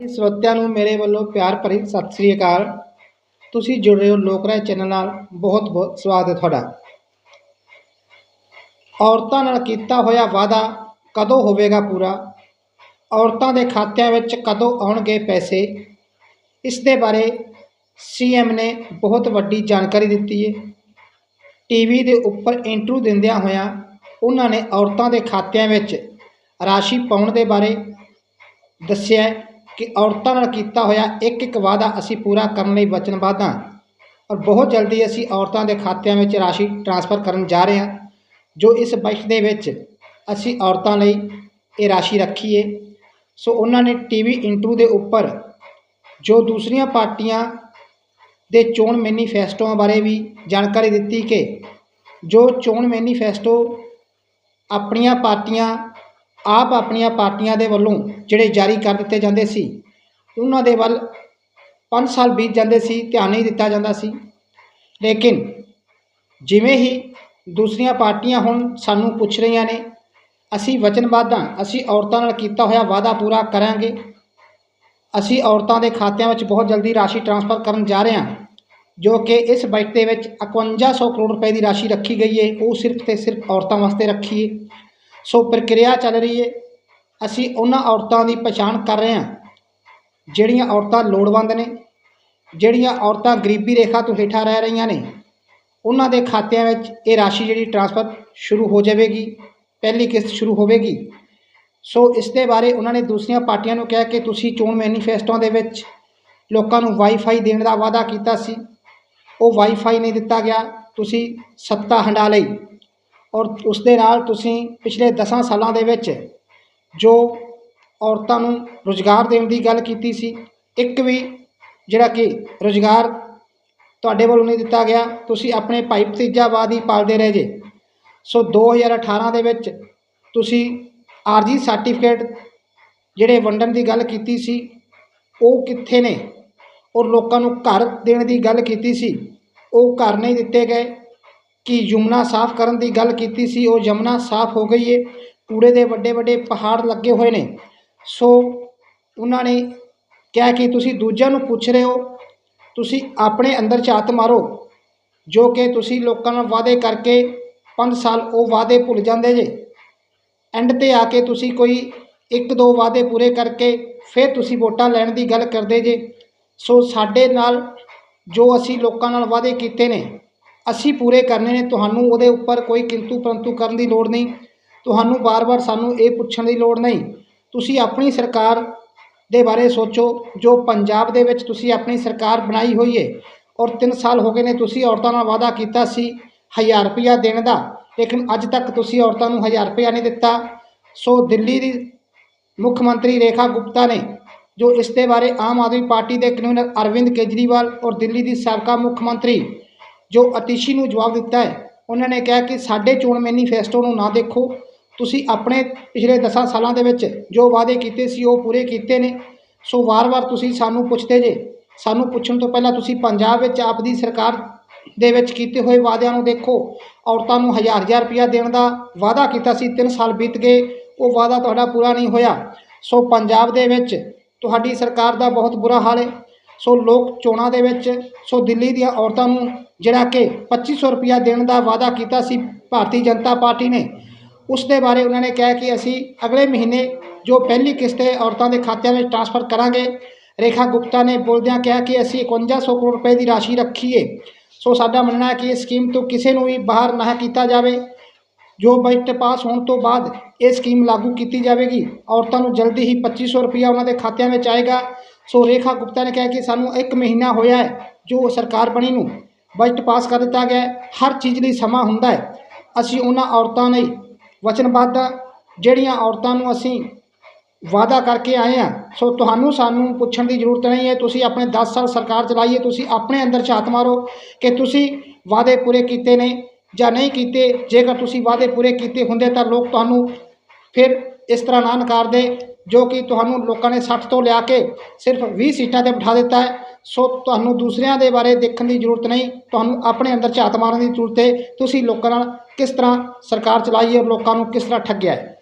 ਸਰੋਤਿਆਂ ਨੂੰ ਮੇਰੇ ਵੱਲੋਂ ਪਿਆਰ ਭਰੀ ਸਤਿ ਸ੍ਰੀ ਅਕਾਲ। ਤੁਸੀਂ ਜੁੜ ਰਹੇ ਹੋ ਲੋਕ ਰਾਏ ਚੈਨਲ ਨਾਲ। ਬਹੁਤ ਬਹੁਤ ਸਵਾਗਤ ਹੈ ਤੁਹਾਡਾ। ਔਰਤਾਂ ਨਾਲ ਕੀਤਾ ਹੋਇਆ ਵਾਅਦਾ ਕਦੋਂ ਹੋਵੇਗਾ ਪੂਰਾ? ਔਰਤਾਂ ਦੇ ਖਾਤਿਆਂ ਵਿੱਚ ਕਦੋਂ ਆਉਣਗੇ ਪੈਸੇ? ਇਸ ਦੇ ਬਾਰੇ ਸੀਐਮ ਨੇ ਬਹੁਤ ਵੱਡੀ ਜਾਣਕਾਰੀ ਦਿੱਤੀ ਹੈ। ਟੀਵੀ ਦੇ ਉੱਪਰ ਇੰਟਰਵਿਊ ਦਿੰਦਿਆਂ ਹੋਇਆਂ ਉਹਨਾਂ ਨੇ ਔਰਤਾਂ ਦੇ ਖਾਤਿਆਂ ਵਿੱਚ ਰਾਸ਼ੀ ਪਾਉਣ ਦੇ ਬਾਰੇ ਦੱਸਿਆ। ਕਿ ਔਰਤਾਂ ਨਾਲ ਕੀਤਾ ਹੋਇਆ ਇੱਕ ਇੱਕ ਵਾਅਦਾ ਅਸੀਂ ਪੂਰਾ ਕਰਨ ਲਈ ਵਚਨਬੱਧ ਹਾਂ ਔਰ ਬਹੁਤ ਜਲਦੀ ਅਸੀਂ ਔਰਤਾਂ ਦੇ ਖਾਤਿਆਂ ਵਿੱਚ ਰਾਸ਼ੀ ਟ੍ਰਾਂਸਫਰ ਕਰਨ ਜਾ ਰਹੇ ਹਾਂ, ਜੋ ਇਸ ਬਜਟ ਦੇ ਵਿੱਚ ਅਸੀਂ ਔਰਤਾਂ ਲਈ ਇਹ ਰਾਸ਼ੀ ਰੱਖੀ ਹੈ ਸੋ ਉਹਨਾਂ ਨੇ ਟੀਵੀ ਇੰਟਰਵਿਊ ਦੇ ਉੱਪਰ ਜੋ ਦੂਸਰੀਆਂ ਪਾਰਟੀਆਂ ਦੇ ਚੋਣ ਮੈਨੀਫੈਸਟੋਆਂ ਬਾਰੇ ਵੀ ਜਾਣਕਾਰੀ ਦਿੱਤੀ ਕਿ ਜੋ ਚੋਣ ਮੈਨੀਫੈਸਟੋ ਆਪਣੀਆਂ ਪਾਰਟੀਆਂ ਆਪ ਆਪਣੀਆਂ ਪਾਰਟੀਆਂ ਦੇ ਵੱਲੋਂ ਜਿਹੜੇ ਜਾਰੀ ਕਰ ਦਿੱਤੇ ਜਾਂਦੇ ਸੀ, ਉਹਨਾਂ ਦੇ ਵੱਲ 5 ਸਾਲ ਬੀਤ ਜਾਂਦੇ ਸੀ, ਧਿਆਨ ਨਹੀਂ ਦਿੱਤਾ ਜਾਂਦਾ ਸੀ। ਲੇਕਿਨ ਜਿਵੇਂ ਹੀ ਦੂਸਰੀਆਂ ਪਾਰਟੀਆਂ ਹੁਣ ਸਾਨੂੰ ਪੁੱਛ ਰਹੀਆਂ ਨੇ, ਅਸੀਂ ਵਚਨਬੱਧ ਹਾਂ ਅਸੀਂ ਔਰਤਾਂ ਨਾਲ ਕੀਤਾ ਹੋਇਆ ਵਾਅਦਾ ਪੂਰਾ ਕਰਾਂਗੇ। ਅਸੀਂ ਔਰਤਾਂ ਦੇ ਖਾਤਿਆਂ ਵਿੱਚ ਬਹੁਤ ਜਲਦੀ ਰਾਸ਼ੀ ਟ੍ਰਾਂਸਫਰ ਕਰਨ ਜਾ ਰਹੇ ਹਾਂ, ਜੋ ਕਿ ਇਸ ਬਜਟ ਦੇ ਵਿੱਚ 5100 ਕਰੋੜ ਰੁਪਏ ਦੀ ਰਾਸ਼ੀ ਰੱਖੀ ਗਈ ਹੈ। ਉਹ ਸਿਰਫ ਤੇ ਸਿਰਫ ਔਰਤਾਂ ਵਾਸਤੇ ਰੱਖੀ ਹੈ ਸੋ ਪ੍ਰਕਿਰਿਆ ਚੱਲ ਰਹੀ ਹੈ ਅਸੀਂ ਉਹਨਾਂ ਔਰਤਾਂ ਦੀ ਪਛਾਣ ਕਰ ਰਹੇ ਹਾਂ, ਜਿਹੜੀਆਂ ਔਰਤਾਂ ਲੋੜਵੰਦ ਨੇ, ਜਿਹੜੀਆਂ ਔਰਤਾਂ ਗਰੀਬੀ ਰੇਖਾ ਤੋਂ ਹੇਠਾਂ ਰਹਿ ਰਹੀਆਂ ਨੇ। ਉਹਨਾਂ ਦੇ ਖਾਤਿਆਂ ਵਿੱਚ ਇਹ ਰਾਸ਼ੀ ਜਿਹੜੀ ਟ੍ਰਾਂਸਫਰ ਸ਼ੁਰੂ ਹੋ ਜਾਵੇਗੀ, ਪਹਿਲੀ ਕਿਸ਼ਤ ਸ਼ੁਰੂ ਹੋਵੇਗੀ। ਸੋ ਇਸ ਦੇ ਬਾਰੇ ਉਹਨਾਂ ਨੇ ਦੂਸਰੀਆਂ ਪਾਰਟੀਆਂ ਨੂੰ ਕਿਹਾ ਕਿ ਤੁਸੀਂ ਚੋਣ ਮੈਨੀਫੈਸਟੋਆਂ ਦੇ ਵਿੱਚ ਲੋਕਾਂ ਨੂੰ ਵਾਈਫਾਈ ਦੇਣ ਦਾ ਵਾਅਦਾ ਕੀਤਾ ਸੀ। ਉਹ ਵਾਈਫਾਈ ਨਹੀਂ ਦਿੱਤਾ ਗਿਆ, ਤੁਸੀਂ ਸੱਤਾ ਹੰਡਾ ਲਈ। ਔਰ ਉਸ ਦੇ ਨਾਲ ਤੁਸੀਂ ਪਿਛਲੇ 10 ਸਾਲਾਂ ਦੇ ਵਿੱਚ ਜੋ ਔਰਤਾਂ ਨੂੰ ਰੁਜ਼ਗਾਰ ਦੇਣ ਦੀ ਗੱਲ ਕੀਤੀ ਸੀ, ਇੱਕ ਵੀ ਜਿਹੜਾ ਕਿ ਰੁਜ਼ਗਾਰ ਤੁਹਾਡੇ ਵੱਲੋਂ ਨਹੀਂ ਦਿੱਤਾ ਗਿਆ, ਤੁਸੀਂ ਆਪਣੇ ਭਾਈ ਭਤੀਜਾਵਾਦ ਹੀ ਪਾਲਦੇ ਰਹੇ ਜੇ। ਸੋ 2018 ਦੇ ਵਿੱਚ ਤੁਸੀਂ ਆਰਜੀ ਸਰਟੀਫਿਕੇਟ ਜਿਹੜੇ ਵੰਡਣ ਦੀ ਗੱਲ ਕੀਤੀ ਸੀ, ਉਹ ਕਿੱਥੇ ਨੇ? ਔਰ ਲੋਕਾਂ ਨੂੰ ਘਰ ਦੇਣ ਦੀ ਗੱਲ ਕੀਤੀ ਸੀ, ਉਹ ਘਰ ਨਹੀਂ ਦਿੱਤੇ ਗਏ। ਕਿ ਯਮਨਾ ਸਾਫ਼ ਕਰਨ ਦੀ ਗੱਲ ਕੀਤੀ ਸੀ, ਉਹ ਯਮੁਨਾ ਸਾਫ਼ ਹੋ ਗਈ ਏ। ਕੂੜੇ ਦੇ ਵੱਡੇ ਵੱਡੇ ਪਹਾੜ ਲੱਗੇ ਹੋਏ ਨੇ। ਸੋ ਉਹਨਾਂ ਨੇ ਕਿਹਾ ਕਿ ਤੁਸੀਂ ਦੂਜਿਆਂ ਨੂੰ ਪੁੱਛ ਰਹੇ ਹੋ, ਤੁਸੀਂ ਆਪਣੇ ਅੰਦਰ ਝਾਤ ਮਾਰੋ, ਜੋ ਕਿ ਤੁਸੀਂ ਲੋਕਾਂ ਨਾਲ ਵਾਅਦੇ ਕਰਕੇ 5 ਸਾਲ ਉਹ ਵਾਅਦੇ ਭੁੱਲ ਜਾਂਦੇ ਜੇ। ਐਂਡ ਤੇ ਆ ਕੇ ਤੁਸੀਂ ਕੋਈ ਇੱਕ ਦੋ ਵਾਅਦੇ ਪੂਰੇ ਕਰਕੇ ਫਿਰ ਤੁਸੀਂ ਵੋਟਾਂ ਲੈਣ ਦੀ ਗੱਲ ਕਰਦੇ ਜੇ। ਸੋ ਸਾਡੇ ਨਾਲ ਜੋ ਅਸੀਂ ਲੋਕਾਂ ਨਾਲ ਵਾਅਦੇ ਕੀਤੇ ਨੇ ਅਸੀਂ ਪੂਰੇ ਕਰਨੇ ਨੇ, ਤੁਹਾਨੂੰ ਉਹਦੇ ਉੱਪਰ ਕੋਈ ਕਿੰਤੂ ਪਰੰਤੂ ਕਰਨ ਦੀ ਲੋੜ ਨਹੀਂ। ਤੁਹਾਨੂੰ ਬਾਰ-ਬਾਰ ਸਾਨੂੰ ਇਹ ਪੁੱਛਣ ਦੀ ਲੋੜ ਨਹੀਂ। ਤੁਸੀਂ ਆਪਣੀ ਸਰਕਾਰ ਦੇ ਬਾਰੇ ਸੋਚੋ, ਜੋ ਪੰਜਾਬ ਦੇ ਵਿੱਚ ਤੁਸੀਂ ਆਪਣੀ ਸਰਕਾਰ ਬਣਾਈ ਹੋਈ ਹੈ ਔਰ 3 ਸਾਲ ਹੋ ਗਏ ਨੇ ਤੁਸੀਂ ਔਰਤਾਂ ਨਾਲ ਵਾਅਦਾ ਕੀਤਾ ਸੀ 1000 ਰੁਪਇਆ ਦੇਣ ਦਾ, ਲੇਕਿਨ ਅੱਜ ਤੱਕ ਤੁਸੀਂ ਔਰਤਾਂ ਨੂੰ 1000 ਰੁਪਇਆ ਨਹੀਂ ਦਿੱਤਾ। ਸੋ ਦਿੱਲੀ ਦੀ ਮੁੱਖ ਮੰਤਰੀ ਰੇਖਾ ਗੁਪਤਾ ਨੇ, ਜੋ ਇਸ ਦੇ ਬਾਰੇ ਆਮ ਆਦਮੀ ਪਾਰਟੀ ਦੇ ਕਨਵੀਨਰ ਅਰਵਿੰਦ ਕੇਜਰੀਵਾਲ ਔਰ ਦਿੱਲੀ ਦੀ ਸਾਬਕਾ ਮੁੱਖ ਮੰਤਰੀ ਜੋ ਅਤੀਸ਼ੀ ਨੂੰ ਜਵਾਬ ਦਿੱਤਾ ਹੈ, ਉਹਨਾਂ ਨੇ ਕਿਹਾ ਕਿ ਸਾਡੇ ਚੋਣ ਮੈਨੀਫੈਸਟੋ ਨੂੰ ਨਾ ਦੇਖੋ। ਤੁਸੀਂ ਆਪਣੇ ਪਿਛਲੇ 10 ਸਾਲਾਂ ਦੇ ਵਿੱਚ ਜੋ ਵਾਅਦੇ ਕੀਤੇ ਸੀ, ਉਹ ਪੂਰੇ ਕੀਤੇ ਨੇ। ਸੋ ਵਾਰ-ਵਾਰ ਤੁਸੀਂ ਸਾਨੂੰ ਪੁੱਛਦੇ ਜੇ, ਸਾਨੂੰ ਪੁੱਛਣ ਤੋਂ ਪਹਿਲਾਂ ਤੁਸੀਂ ਪੰਜਾਬ ਵਿੱਚ ਆਪ ਦੀ ਸਰਕਾਰ ਦੇ ਵਿੱਚ ਕੀਤੇ ਹੋਏ ਵਾਅਦਿਆਂ ਨੂੰ ਦੇਖੋ। ਔਰਤਾਂ ਨੂੰ ਹਜ਼ਾਰ ਹਜ਼ਾਰ ਰੁਪਇਆ ਦੇਣ ਦਾ ਵਾਅਦਾ ਕੀਤਾ ਸੀ 3 ਸਾਲ ਬੀਤ ਗਏ, ਉਹ ਵਾਅਦਾ ਤੁਹਾਡਾ ਪੂਰਾ ਨਹੀਂ ਹੋਇਆ। ਸੋ ਪੰਜਾਬ ਦੇ ਵਿੱਚ ਤੁਹਾਡੀ ਸਰਕਾਰ ਦਾ ਬਹੁਤ ਬੁਰਾ ਹਾਲ ਹੈ। ਸੋ ਲੋਕ ਚੋਣਾਂ ਦੇ ਵਿੱਚ, ਸੋ ਦਿੱਲੀ ਦੀਆਂ ਔਰਤਾਂ ਨੂੰ ਜਿਹੜਾ ਕਿ 2500 ਰੁਪਇਆ ਦੇਣ ਦਾ ਵਾਅਦਾ ਕੀਤਾ ਸੀ ਭਾਰਤੀ ਜਨਤਾ ਪਾਰਟੀ ਨੇ। ਉਸ ਦੇ ਬਾਰੇ ਉਹਨਾਂ ਨੇ ਕਿਹਾ ਕਿ ਅਸੀਂ ਅਗਲੇ ਮਹੀਨੇ ਜੋ ਪਹਿਲੀ ਕਿਸ਼ਤ ਹੈ ਔਰਤਾਂ ਦੇ ਖਾਤਿਆਂ ਵਿੱਚ ਟ੍ਰਾਂਸਫਰ ਕਰਾਂਗੇ। ਰੇਖਾ ਗੁਪਤਾ ਨੇ ਬੋਲਦਿਆਂ ਕਿਹਾ ਕਿ ਅਸੀਂ 5100 ਕਰੋੜ ਰੁਪਏ ਦੀ ਰਾਸ਼ੀ ਰੱਖੀਏ। ਸੋ ਸਾਡਾ ਮੰਨਣਾ ਹੈ ਕਿ ਇਹ ਸਕੀਮ ਤੋਂ ਕਿਸੇ ਨੂੰ ਵੀ ਬਾਹਰ ਨਾ ਕੀਤਾ ਜਾਵੇ। ਜੋ ਬਜਟ ਪਾਸ ਹੋਣ ਤੋਂ ਬਾਅਦ ਇਹ ਸਕੀਮ ਲਾਗੂ ਕੀਤੀ ਜਾਵੇਗੀ, ਔਰਤਾਂ ਨੂੰ ਜਲਦੀ ਹੀ 2500 ਰੁਪਇਆ ਉਹਨਾਂ ਦੇ ਖਾਤਿਆਂ ਵਿੱਚ ਆਏਗਾ। ਸੋ ਰੇਖਾ ਗੁਪਤਾ ਨੇ ਕਿਹਾ ਕਿ ਸਾਨੂੰ ਇੱਕ ਮਹੀਨਾ ਹੋਇਆ ਹੈ ਜੋ ਸਰਕਾਰ ਬਣੀ ਨੂੰ ਬਜਟ ਪਾਸ ਕਰ ਦਿੱਤਾ ਗਿਆ ਹਰ ਚੀਜ਼ ਲਈ ਸਮਾਂ ਹੁੰਦਾ ਹੈ। ਅਸੀਂ ਉਹਨਾਂ ਔਰਤਾਂ ਲਈ ਵਚਨਬੱਧ ਹਾਂ ਜਿਹੜੀਆਂ ਔਰਤਾਂ ਨੂੰ ਅਸੀਂ ਵਾਅਦਾ ਕਰਕੇ ਆਏ ਹਾਂ। ਸੋ ਤੁਹਾਨੂੰ ਸਾਨੂੰ ਪੁੱਛਣ ਦੀ ਜ਼ਰੂਰਤ ਨਹੀਂ ਹੈ। ਤੁਸੀਂ ਆਪਣੇ 10 ਸਾਲ ਸਰਕਾਰ ਚਲਾਈਏ, ਤੁਸੀਂ ਆਪਣੇ ਅੰਦਰ ਝਾਤ ਮਾਰੋ ਕਿ ਤੁਸੀਂ ਵਾਅਦੇ ਪੂਰੇ ਕੀਤੇ ਨੇ ਜਾਂ ਨਹੀਂ ਕੀਤੇ। ਜੇਕਰ ਤੁਸੀਂ ਵਾਅਦੇ ਪੂਰੇ ਕੀਤੇ ਹੁੰਦੇ ਤਾਂ ਲੋਕ ਤੁਹਾਨੂੰ ਫਿਰ ਇਸ ਤਰ੍ਹਾਂ ਨਾ ਨਕਾਰ ਦੇ, ਜੋ ਕਿ ਤੁਹਾਨੂੰ ਲੋਕਾਂ ਨੇ 60 ਤੋਂ ਲਿਆ ਕੇ ਸਿਰਫ 20 ਸੀਟਾਂ ਤੇ ਬਿਠਾ ਦਿੱਤਾ ਹੈ। ਸੋ ਤੁਹਾਨੂੰ ਦੂਸਰਿਆਂ ਦੇ ਬਾਰੇ ਦੇਖਣ ਦੀ ਜ਼ਰੂਰਤ ਨਹੀਂ, ਤੁਹਾਨੂੰ ਆਪਣੇ ਅੰਦਰ ਝਾਤ ਮਾਰਨ ਦੀ ਜ਼ਰੂਰਤ ਹੈ। ਤੁਸੀਂ ਲੋਕਾਂ ਨਾਲ ਕਿਸ ਤਰ੍ਹਾਂ ਸਰਕਾਰ ਚਲਾਈ ਹੈ ਔਰ ਲੋਕਾਂ ਨੂੰ ਕਿਸ ਤਰ੍ਹਾਂ ਠੱਗਿਆ ਹੈ?